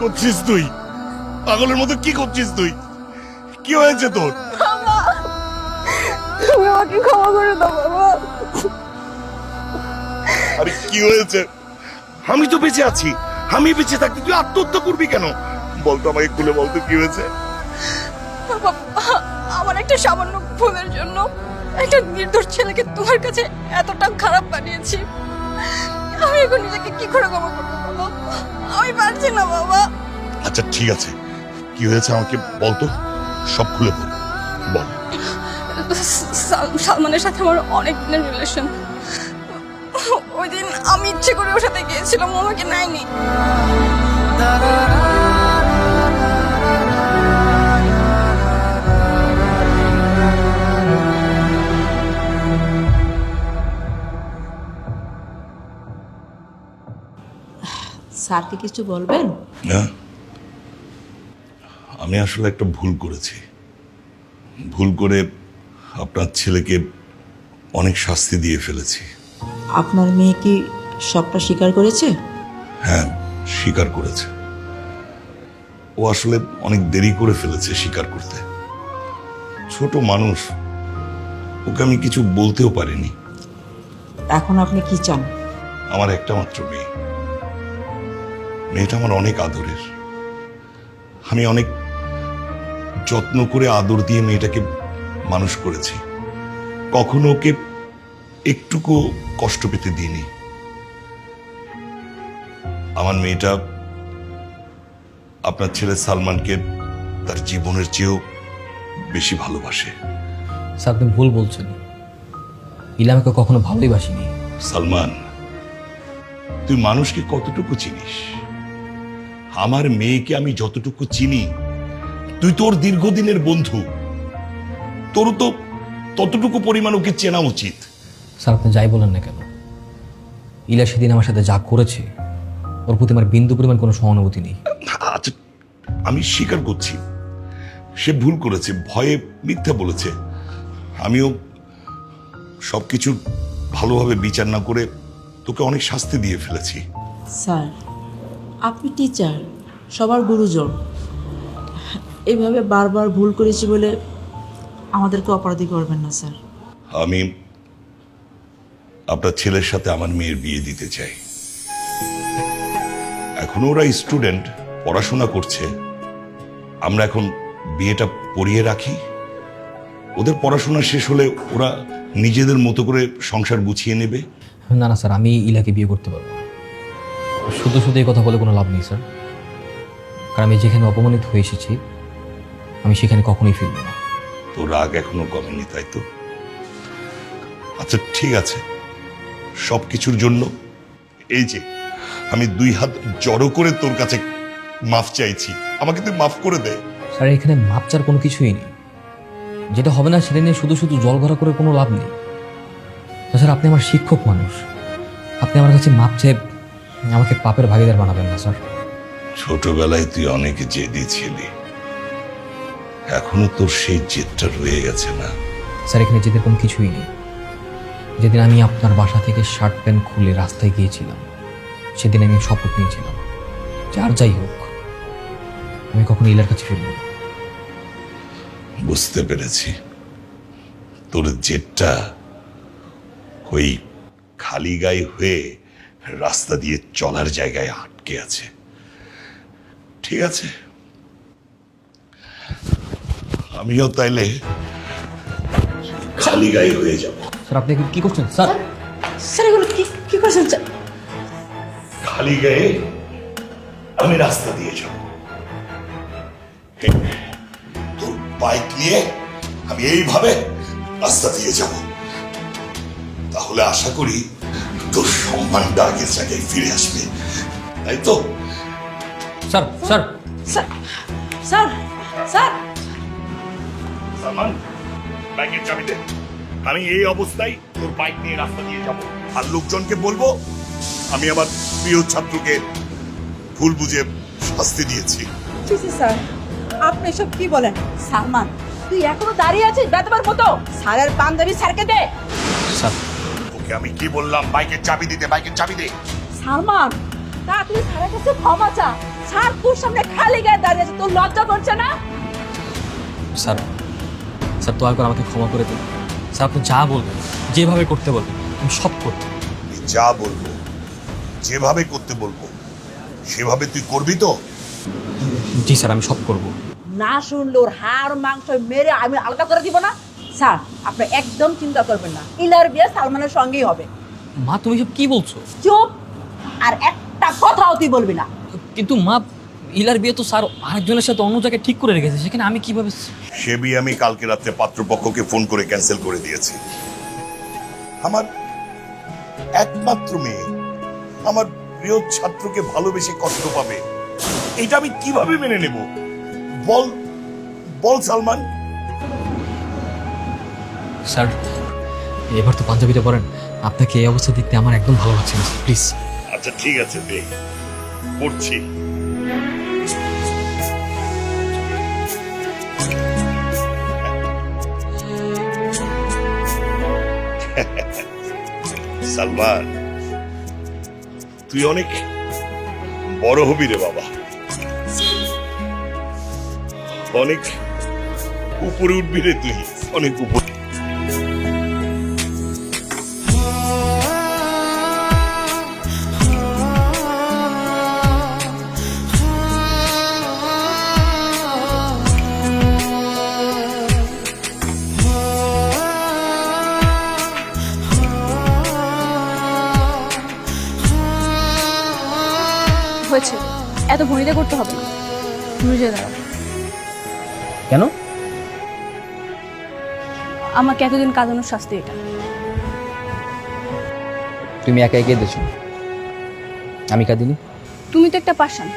করছিস তুই? পাগলের মতো কি করছিস তুই? কি হয়েছে তোর? তুমি আমাকে ক্ষমা করে দাও বাবা। আরে কি হয়েছে? আমি তো বেঁচে আছি। আমি বেঁচে থাকতে তুই আত্মহত্যা করবি কেন? বলতো আমাকে খুলে বলতো কি হয়েছে? আমার একটা সামান্য ভুলের জন্য একটা নির্দোষ ছেলেকে তোমার কাছে এতটা খারাপ বানিয়েছি। আমি এখন নিজেকে কি করে ক্ষমা করব বলো? আমি পারছি না বাবা। আচ্ছা ঠিক আছে। কি হয়েছে আমাকে বলতো সব খুলে বল। বল। সাল- সালমানের সাথে আমার অনেক দিনের রিলেশন ওই দিন আমি ইচ্ছে করে ওর সাথে গিয়েছিলাম ও আমাকে নেয়নি। স্যারকে কিছু বলবেন? না আমি আসলে একটা ভুল করেছি। ভুল করে আপনার ছেলেকে অনেক শাস্তি দিয়ে ফেলেছি। আপনার মেয়ে কি সবটা স্বীকার করেছে? হ্যাঁ স্বীকার করেছে। ও আসলে অনেক দেরি করে ফেলেছে স্বীকার করতে। ছোট মানুষ ওকে আমি কিছু বলতেও পারিনি। এখন আপনি কি চান? আমার একটা মাত্র মেয়ে। মেয়েটা আমার অনেক আদরের। আমি অনেক যত্ন করে আদর দিয়ে মেয়েটাকে মানুষ করেছি। কখনো ওকে একটুকু কষ্ট পেতে দিইনি। আমার মেয়েটা আপনার ছেলে সালমানকে তার জীবনের চেয়েও বেশি ভালোবাসে। স্যার আপনি ভুল বলছেন। ইলা আমাকে কখনো ভালোই বাসিনি। সালমান তুই মানুষকে কতটুকু চিনিস? আমার মেয়েকে আমি যতটুকু চিনি তুই তোর দীর্ঘদিনের বন্ধু। তোর তো ততটুকু পরিমাণ ওকে চেনা উচিত। স্যার আপনি যাই বলেন না কেন? ইলা সেদিন আমার সাথে যা করেছে ওর প্রতি আমার বিন্দু পরিমাণ কোনো সহানুভূতি নেই। আচ্ছা আমি স্বীকার করছি সে ভুল করেছে ভয়ে মিথ্যা বলেছে। আমিও সবকিছু ভালোভাবে বিচার না করে তোকে অনেক শাস্তি দিয়ে ফেলেছি। স্যার আপনি টিচার সবার গুরুজন। এইভাবে বারবার ভুল করেছি বলে আমাদেরকে অপরাধী করবেন না স্যার। আমি আপনার ছেলের সাথে আমার মেয়ের বিয়ে দিতে চাই। এখন ওরা স্টুডেন্ট পড়াশোনা করছে। আমরা এখন বিয়েটা পড়িয়ে রাখি। ওদের পড়াশোনা শেষ হলে ওরা নিজেদের মতো করে সংসার গুছিয়ে নেবে। না না স্যার আমি ইলাকে বিয়ে করতে পারব শুধু শুধু এই কথা বলে কোনো লাভ নেই স্যার। কারণ আমি যেখানে অপমানিত হয়ে এসেছি আমি সেখানে কখনোই ফিরব না। তো রাগ এখনও কমেনি তাই তো? আচ্ছা ঠিক আছে। সব কিছুর জন্য এই যে আমি দুই হাত জড়ো করে তোর কাছে মাফ চাইছি। আমাকে তুই মাফ করে দে। স্যার এখানে মাপ চার কোনো কিছুই নেই। যেটা হবে না সেটা নিয়ে শুধু শুধু জল ভরা করে কোনো লাভ নেই। স্যার আপনি আমার শিক্ষক মানুষ। আপনি আমার কাছে মাপ চেয়ে আমাকে পাপের ভাগিদার বানাবেন না স্যার। ছোটবেলায় তুই অনেক জেদি ছিলি। এখনও তোর সেই জেদটা রয়ে গেছে না? স্যার এখানে যেতে কোনো কিছুই নেই। যেদিন আমি আপনার বাসা থেকে শার্ট প্যান্ট খুলে রাস্তায় গিয়েছিলাম সেদিন আমি শপথ নিয়েছিলাম। যার যাই হোক আমি কখনো ইলার কাছে ফিরব না। বুঝতে পেরেছি। তোর জেদটা ওই খালি গায়ে হয়ে রাস্তা দিয়ে চলার জায়গায় আটকে আছে। ঠিক আছে? আমিও তাইলে খালি গায়ে হয়ে যাব। স্যার আপনি কি- করছেন? স্যার স্যার এগুলো কি কি করছেন স্যার? খালি গায়ে আমি রাস্তা দিয়ে যাব। তোর বাইক নিয়ে আমি এইভাবে রাস্তা দিয়ে যাব। তাহলে আশা করি তোর সম্মানটা আগের জায়গায় ফিরে আসবে। তাই তো? Sir sir. Sir sir sir. Salman বাইকের চাবি দে আমি এই অবস্থায় তোর বাইক নিয়ে রাস্তা দিয়ে যাব। আর লোকজনকে বলব আমি আমার প্রিয় ছাত্রকে ভুল বুঝে শাস্তি দিয়েছি। স্যার। আপনি সব কি বলেন? সালমান তুই এখনও দাঁড়িয়ে আছিস বেতবার মতো? স্যারের বান্ধবী স্যারকে দে। ওকে আমি কি বললাম? বাইকের চাবি দিতে বাইকের চাবি দে। সালমান তা তুই স্যারের কাছে ক্ষমা চা। স্যার তোর সামনে খালি গায়ে দাঁড়িয়ে আছে তোর লজ্জা করছে না? স্যার স্যার দয়া করে আমাকে ক্ষমা করে দিন। স্যার আপনি যা বলবেন যেভাবে করতে বলবেন আমি সব করব। যা বলব যেভাবে করতে বলব সেভাবে তুই করবি তো? জি স্যার আমি সব করব। না শুনলে ওর হাড় মাংস মেরে আমি আলাদা করে দিব না? স্যার আপনি একদম চিন্তা করবেন না। ইলার বিয়ে সালমানের সঙ্গেই হবে। মা তুমি সব কি বলছো? চুপ! আর একটা কথাও তুই বলবি না। কিন্তু মা ইলার বিয়ে তো স্যার আরেকজনের সাথে অন্য জায়গায় ঠিক করে রেখেছে সেখানে আমি কীভাবে সে বিয়ে আমি কালকে রাত্রে পাত্রপক্ষকে ফোন করে ক্যান্সেল করে দিয়েছি। আমার একমাত্র মেয়ে আমার প্রিয় ছাত্রকে ভালোবেসে কষ্ট পাবে এটা আমি কীভাবে মেনে নেব? বল বল সালমান। স্যার, এবার তো পাঞ্জাবিতে পড়েন। আপনাকে এই অবস্থা দেখতে আমার একদম ভালো লাগছে না প্লিজ। আচ্ছা ঠিক আছে দে পড়ছি। সালমান, তুই অনেক বড় হবি রে বাবা। অনেক উপরে উঠবি রে তুই, অনেক উপরে। হয়েছে এত ভনিতা করতে হবে। না কেন? আমাকে এতদিন কাঁদানোর শাস্তি এটা। তুমি একা একে দেছো আমি কাঁদিনি? তুমি তো একটা পাশান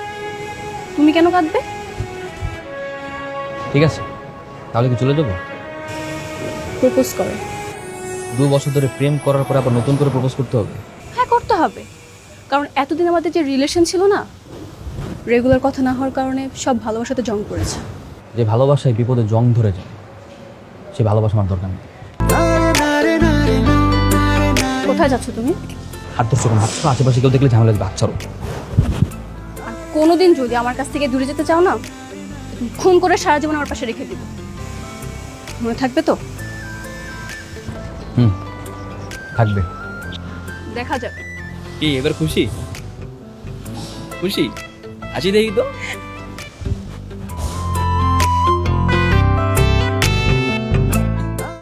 তুমি কেন কাঁদবে? ঠিক আছে তাহলে কি চলে যাব? প্রপোজ করো। দু বছর ধরে প্রেম করার পর আবার নতুন করে প্রপোজ করতে হবে? হ্যাঁ করতে হবে। কারণ এতদিন আমাদের যে রিলেশন ছিল না রেগুলার কথা না হওয়ার কারণে সব ভালোবাসাতে জং পড়েছে যে ভালোবাসায় বিপদে জং ধরে যায় সে ভালোবাসা আমার দরকার নেই। কোথায় যাচ্ছ তুমি? হাত ধরছো কেন? হাত আশেপাশে কেউ দেখলে ঝামেলা দেবে আচ্ছা আর। কোনোদিন যদি আমার কাছ থেকে দূরে যেতে চাও না খুন করে সারা জীবন আমার পাশে রেখে দিব। মনে থাকবে তো? হুম। থাকবে। দেখা যাবে কি এবার খুশি? খুশি? হাসি দেখি তো?